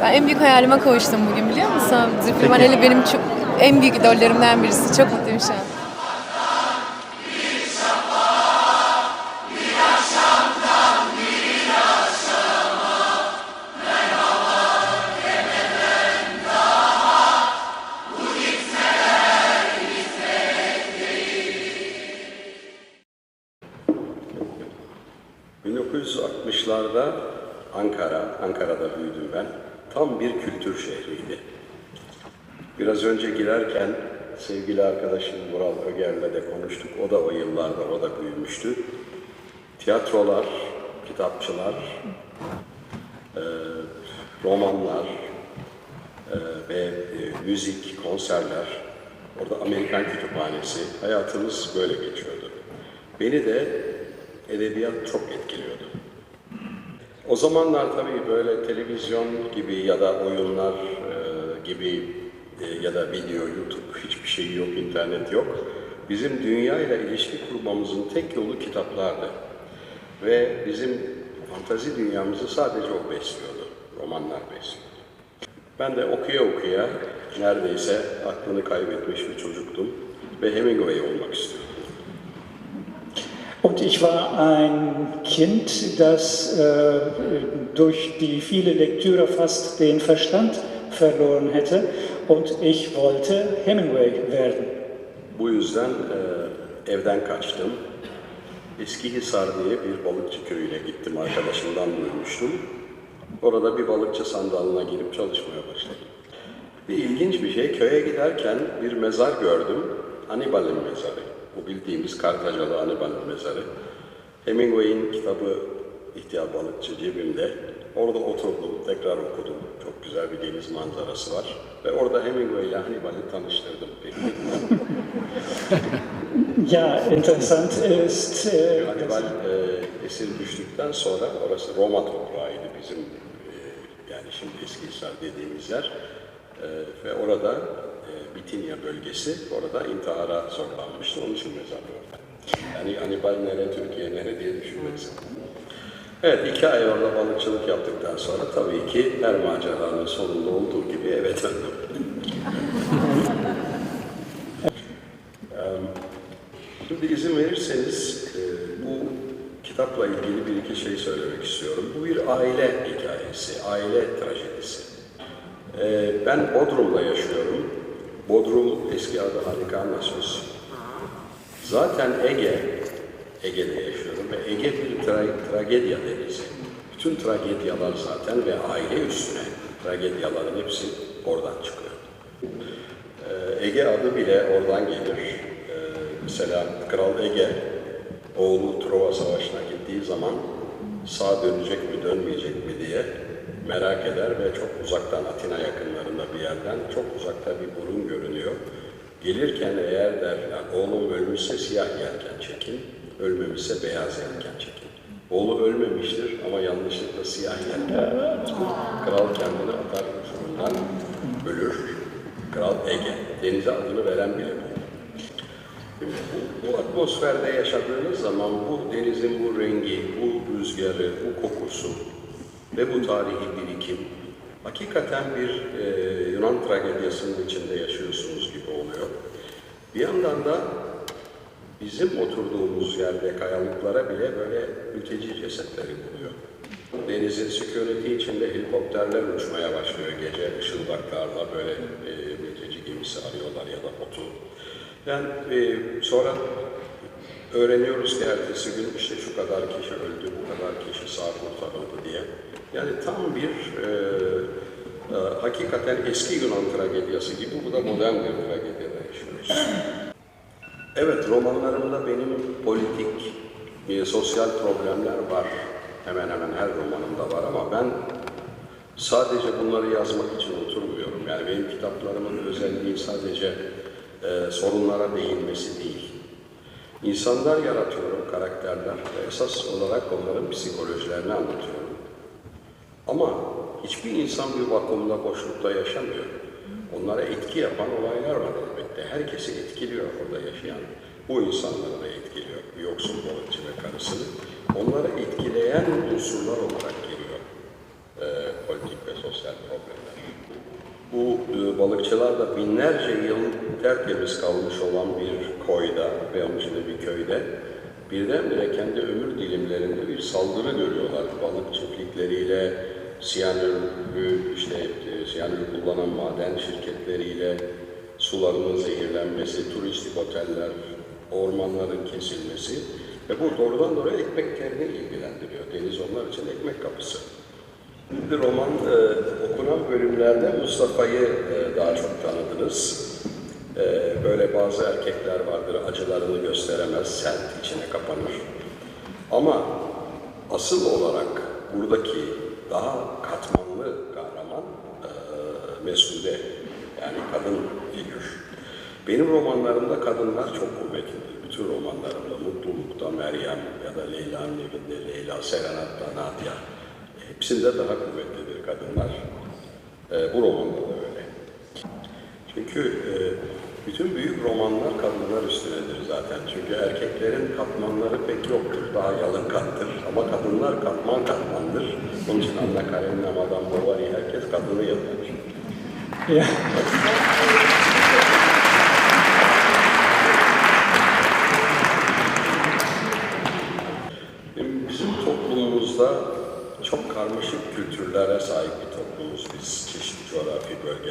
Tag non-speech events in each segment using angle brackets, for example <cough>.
Ben en büyük hayalime kavuştum bugün biliyor musun? Zülfü Livaneli benim çok, en büyük idollerimden birisi. Çok mutluyum şu an. Ee, 1960'larda Ankara, Ankara'da büyüdüm ben. Tam bir kültür şehriydi. Biraz önce girerken sevgili arkadaşım Vural Öger'le de konuştuk. O da o yıllarda orada büyümüştü. Tiyatrolar, kitapçılar, e, romanlar e, ve e, müzik, konserler, orada Amerikan kütüphanesi, hayatımız böyle geçiyordu. Beni de edebiyat çok etkiliyordu. O zamanlar tabii böyle televizyon gibi ya da oyunlar e, gibi e, ya da video, YouTube hiçbir şey yok, internet yok. Bizim dünya ile ilişki kurmamızın tek yolu kitaplardı. Ve bizim fantazi dünyamızı sadece o besliyordu. Romanlar besliyordu. Ben de okuya okuya neredeyse aklını kaybetmiş bir çocuktum ve Hemingway olmak istiyordum. İch war ein Kind, das äh, durch die viele Lektüre fast den Verstand verloren hätte und ich wollte Hemingway werden. Bu yüzden e, evden kaçtım. Eskihisar diye bir balıkçı köyüne gittim. Arkadaşımdan duymuştum. Orada bir balıkçı sandalına girip çalışmaya başladım. Bir ilginç bir şey, köye giderken bir mezar gördüm. Hannibal'in mezarı. Bu bildiğimiz Kartacalı Hannibal'in mezarı. Hemingway'in kitabı İhtiyar Balıkçı cebimde. Orada oturdum, tekrar okudum. Çok güzel bir deniz manzarası var. Ve orada Hemingway ile Hannibal'i tanıştırdım. <laughs> <laughs> Ja, interessant ist, äh, Hannibal e, esir düştükten sonra orası Roma toprağıydı bizim e, yani şimdi Eskihisar dediğimiz yer E, ve orada e, Bitinya bölgesi orada intihara zorlanmıştı onun için mezar orada. Yani Hannibal nere Türkiye nere diye düşünmeksin. Evet iki ay orada balıkçılık yaptıktan sonra tabii ki her maceranın sonunda olduğu gibi eve döndüm. <laughs> Şimdi izin verirseniz e, bu kitapla ilgili bir iki şey söylemek istiyorum. Bu bir aile hikayesi, aile trajedisi. E, ben Bodrum'da yaşıyorum. Bodrum eski adı Halikarnassos. Zaten Ege, Ege'de yaşıyorum ve Ege bir tra- tragedya denizi. Bütün tragedyalar zaten ve aile üstüne tragedyaların hepsi oradan çıkıyor. Ee, Ege adı bile oradan gelir. Ee, mesela Kral Ege oğlu Trova Savaşı'na gittiği zaman sağ dönecek mi dönmeyecek mi diye merak eder ve çok uzaktan Atina yakınlarında bir yerden çok uzakta bir burun görünüyor. Gelirken eğer der oğlum ölmüşse siyah yelken çekin, ölmemişse beyaz yelken çekin. Oğlu ölmemiştir ama yanlışlıkla siyah yelken. Kral kendini atar uçurumdan ölür. Kral Ege. Denize adını veren bile bu. Bu, bu atmosferde yaşadığınız zaman bu denizin bu rengi, bu rüzgarı, bu kokusu ve bu tarihi birikim hakikaten bir e, Yunan tragedyasının içinde yaşıyorsunuz gibi oluyor. Bir yandan da bizim oturduğumuz yerde kayalıklara bile böyle mülteci cesetleri buluyor. Denizin sükuneti içinde helikopterler uçmaya başlıyor gece ışıldaklarla böyle e, mülteci gemisi arıyorlar ya da botu. Yani e, sonra öğreniyoruz ki ertesi gün işte şu kadar kişi öldü, bu kadar kişi sağ kurtarıldı diye. Yani tam bir e, e, hakikaten eski Yunan tragedyası gibi bu da modern bir tragedyada yaşıyoruz. Evet, romanlarımda benim politik, e, sosyal problemler var. Hemen hemen her romanımda var ama ben sadece bunları yazmak için oturmuyorum. Yani benim kitaplarımın özelliği sadece e, sorunlara değinmesi değil. İnsanlar yaratıyorum, karakterler ve esas olarak onların psikolojilerini anlatıyorum. Ama hiçbir insan bir vakumda, boşlukta yaşamıyor. Onlara etki yapan olaylar var elbette. Herkesi etkiliyor orada yaşayan. Bu insanları da etkiliyor. Yoksul balıkçı ve karısını. Onları etkileyen unsurlar olarak geliyor e, politik ve sosyal problemler. Bu e, balıkçılar da binlerce yıl tertemiz kalmış olan bir koyda ve onun içinde bir köyde birdenbire kendi ömür dilimlerinde bir saldırı görüyorlar. Balık çiftlikleriyle, siyanürü, işte e, siyanür kullanan maden şirketleriyle, sularının zehirlenmesi, turistik oteller, ormanların kesilmesi ve bu doğrudan doğruya ekmeklerini ilgilendiriyor. Deniz onlar için ekmek kapısı. Bir roman e, okunan bölümlerde Mustafa'yı e, daha çok tanıdınız. E, böyle bazı erkekler vardır, acılarını gösteremez, sert içine kapanır. Ama asıl olarak buradaki daha katmanlı kahraman e, Mesude, yani kadın figür. Benim romanlarımda kadınlar çok kuvvetlidir. Bütün romanlarımda Mutluluk'ta Meryem ya da Leyla'nın evinde Leyla, Serenat'ta Nadia. Hepsinde daha kuvvetlidir kadınlar. Ee, bu romanda da öyle. Çünkü e, bütün büyük romanlar kadınlar üstünedir zaten. Çünkü erkeklerin katmanları pek yoktur. Daha yalın kattır. Ama kadınlar katman katmandır. Onun için Anna Karenina, Madame Bovary herkes kadını yazar. Ja.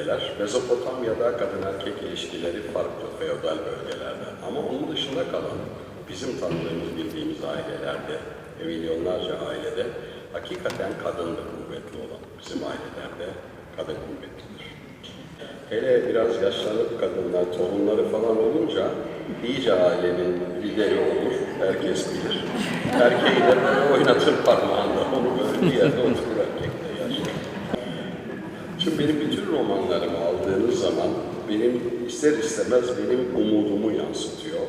Bölgeler. Mezopotamya'da kadın erkek ilişkileri farklı, feodal bölgelerde. Ama onun dışında kalan, bizim tanıdığımız, bildiğimiz ailelerde, ve milyonlarca ailede hakikaten kadın da kuvvetli olan. Bizim ailelerde kadın kuvvetlidir. Hele biraz yaşlanıp kadınlar, torunları falan olunca iyice ailenin lideri olur, herkes bilir. Erkeği de böyle oynatır parmağında, onu böyle bir yerde oturur. Şimdi benim bütün romanlarımı aldığınız zaman benim ister istemez benim umudumu yansıtıyor.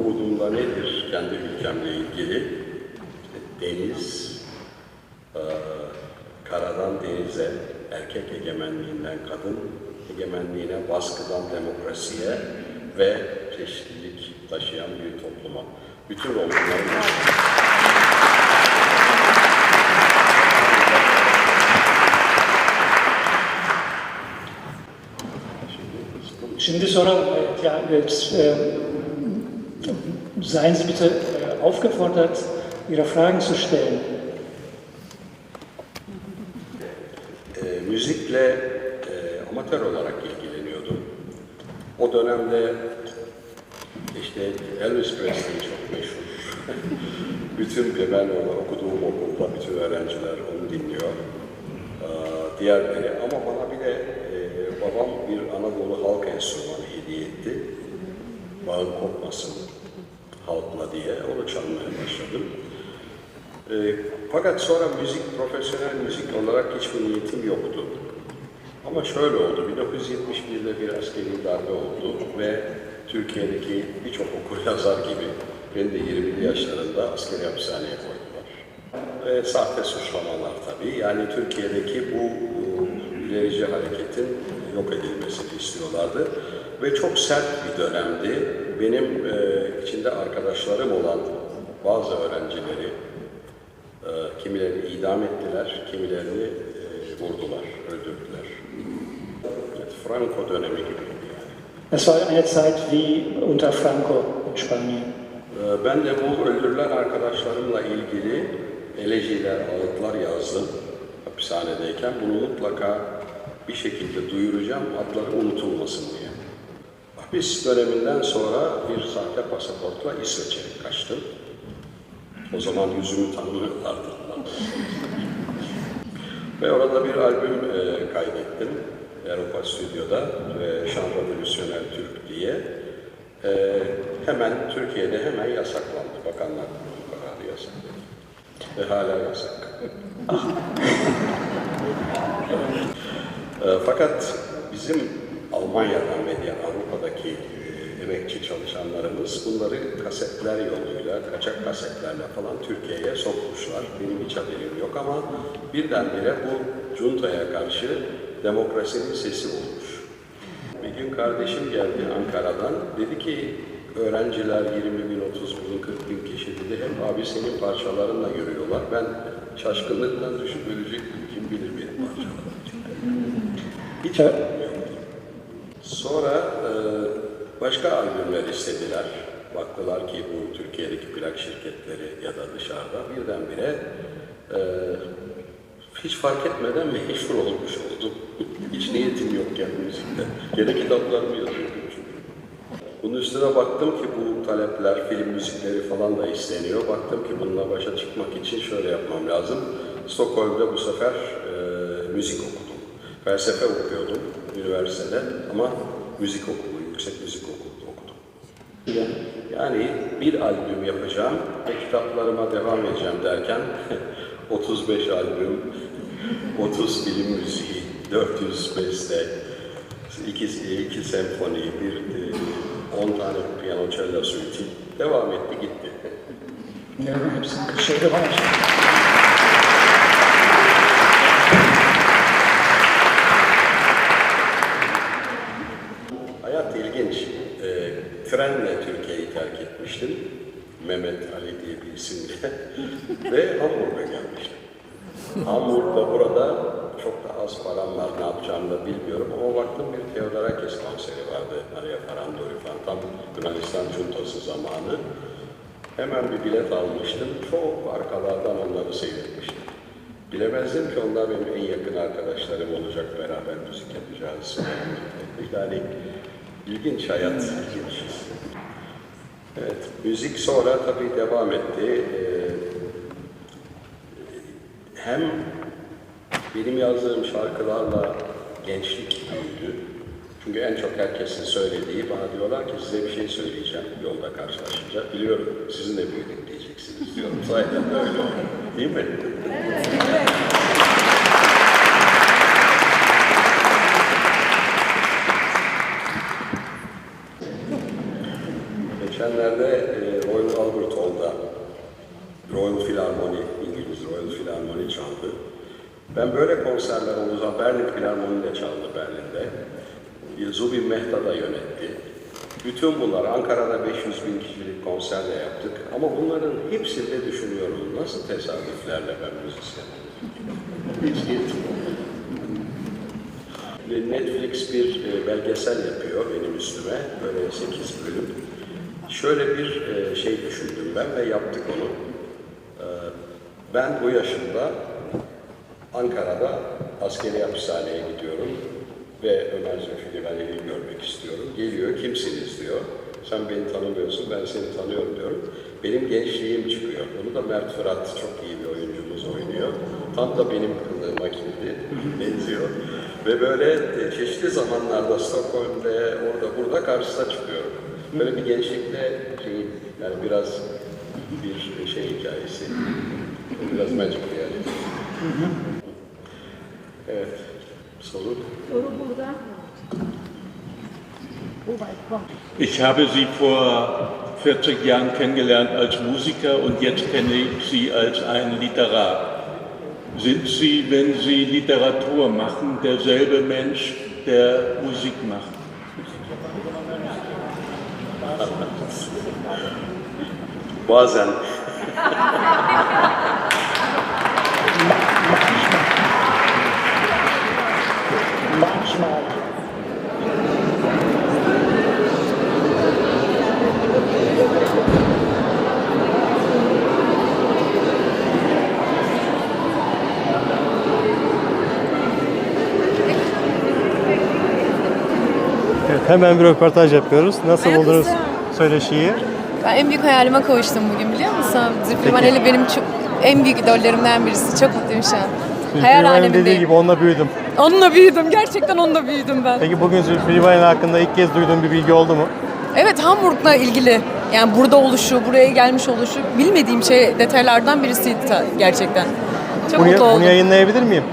Umudum da nedir kendi ülkemle ilgili? İşte deniz, eee, karadan denize, erkek egemenliğinden kadın egemenliğine, baskıdan demokrasiye ve çeşitlilik taşıyan bir topluma. Bütün romanlarım Evet, Ja, jetzt, äh, seien Sie bitte äh, aufgefordert, Ihre Fragen zu stellen. e, müzikle e, amatör olarak ilgileniyordum. O dönemde işte Elvis Presley çok meşhur. <laughs> bütün ben onu okuduğum okulda bütün öğrenciler onu dinliyor. Ee, diğerleri ama bana bir de babam bir Anadolu halk enstrümanı hediye etti. Bağın kopmasın halkla diye onu çalmaya başladım. E, fakat sonra müzik, profesyonel müzik olarak hiçbir niyetim yoktu. Ama şöyle oldu, 1971'de bir askeri darbe oldu ve Türkiye'deki birçok okur yazar gibi beni de 20'li yaşlarında askeri hapishaneye koydular. Ve sahte suçlamalar tabii. Yani Türkiye'deki bu ilerici hareketin yok edilmesini istiyorlardı. Ve çok sert bir dönemdi. Benim e, içinde arkadaşlarım olan bazı öğrencileri e, kimilerini idam ettiler, kimilerini e, vurdular, öldürdüler. Evet, Franco dönemi gibiydi yani. Es war eine Zeit wie unter Franco in Spanien. Ee, Ben de bu öldürülen arkadaşlarımla ilgili elejiler, ağıtlar yazdım hapishanedeyken. Bunu mutlaka bir şekilde duyuracağım, adları unutulmasın diye. Hapis döneminden sonra bir sahte pasaportla İsveç'e kaçtım. O zaman yüzümü tanımıyorlardı. <laughs> Ve orada bir albüm e, kaydettim. Europa Stüdyo'da ve Şan Revolüsyonel Türk diye. E, hemen Türkiye'de hemen yasaklandı. Bakanlar Kurulu kararı yasakladı. Ve hala yasak. <laughs> E, fakat bizim Almanya'dan ve diğer Avrupa'daki e, emekçi çalışanlarımız bunları kasetler yoluyla, kaçak kasetlerle falan Türkiye'ye sokmuşlar. Benim hiç haberim yok ama birdenbire bu cuntaya karşı demokrasinin sesi olmuş. Bir gün kardeşim geldi Ankara'dan. Dedi ki öğrenciler 20 bin, 30 bin, 40 bin kişi dedi. Hep abi senin parçalarınla görüyorlar. Ben şaşkınlıktan düşüp ölecektim. Kim bilir benim parçalarım. Hiç Evet. Sonra e, başka albümler istediler. Baktılar ki bu Türkiye'deki plak şirketleri ya da dışarıda birdenbire e, hiç fark etmeden meşhur olmuş oldum. <laughs> hiç niyetim yokken müzikte. Gene kitaplarımı yazıyordum çünkü. Bunun üstüne baktım ki bu talepler, film müzikleri falan da isteniyor. Baktım ki bununla başa çıkmak için şöyle yapmam lazım. Stockholm'da bu sefer e, müzik okudum. Felsefe okuyordum üniversitede ama müzik okulu, yüksek müzik okulu okudum. Yani bir albüm yapacağım ve kitaplarıma devam edeceğim derken <laughs> 35 albüm, 30 film müziği, 400 beste, 2, iki senfoni, bir e, 10 tane piyano cello suite devam etti gitti. Ja, hepsi şeyde var. Hayat ilginç. E, trenle Türkiye'yi terk etmiştim. Mehmet Ali diye bir isimle <laughs> ve Hamburg'a gelmiştim. Hamburg'da burada çok da az param var, ne yapacağımı da bilmiyorum ama baktım bir Theodorakis konseri vardı. Maria Farandori falan, tam Yunanistan Cuntası zamanı. Hemen bir bilet almıştım, çok arkalardan onları seyretmiştim. Bilemezdim ki onlar benim en yakın arkadaşlarım olacak, beraber müzik yapacağız. <laughs> Yani ilginç hayat, ilginç. Evet, müzik sonra tabii devam etti. Ee, hem benim yazdığım şarkılarla gençlik büyüdü. Çünkü en çok herkesin söylediği, bana diyorlar ki size bir şey söyleyeceğim yolda karşılaşınca. Biliyorum sizinle büyüdüm diyeceksiniz diyorum. De öyle. Değil mi? Geçenlerde konserler zaman Berlin Philharmony'de çaldı Berlin'de. Zubin Mehta da yönetti. Bütün bunlar Ankara'da 500 bin kişilik konserle yaptık. Ama bunların hepsinde düşünüyorum nasıl tesadüflerle ben müzisyen. Hiç. Ve Netflix bir e, belgesel yapıyor benim üstüme. Böyle 8 bölüm. Şöyle bir e, şey düşündüm ben ve yaptık onu. E, Ben bu yaşımda Ankara'da askeri hapishaneye gidiyorum ve Ömer Zülfü Livaneli'yi görmek istiyorum. Geliyor, kimsiniz diyor. Sen beni tanımıyorsun, ben seni tanıyorum diyorum. Benim gençliğim çıkıyor. Bunu da Mert Fırat çok iyi bir oyuncumuz oynuyor. Tam da benim kıldığıma gibi benziyor. Ve böyle e, çeşitli zamanlarda Stockholm'de, orada, burada karşısına çıkıyorum. Böyle bir gençlikte şey, yani biraz bir şey hikayesi. Biraz magic yani. Soru? Ich habe Sie vor 40 Jahren kennengelernt als Musiker und jetzt kenne ich Sie als einen Literat. Sind Sie, wenn Sie Literatur machen, derselbe Mensch, der Musik macht? Bazen. Hemen bir röportaj yapıyoruz. Nasıl Hayatım buldunuz söyleşiyi? Ben en büyük hayalime kavuştum bugün biliyor musun? Zülfü Livaneli benim çok, en büyük idollerimden birisi. Çok mutluyum şu an. Hayal Zülfü dediği alemindeyim. gibi onunla büyüdüm. Onunla büyüdüm. Gerçekten onunla büyüdüm ben. Peki bugün Zülfü Livaneli hakkında ilk kez duyduğun bir bilgi oldu mu? Evet Hamburg'la ilgili yani burada oluşu, buraya gelmiş oluşu bilmediğim şey detaylardan birisiydi ta- gerçekten. Çok Bunu, mutlu bunu oldum. yayınlayabilir miyim?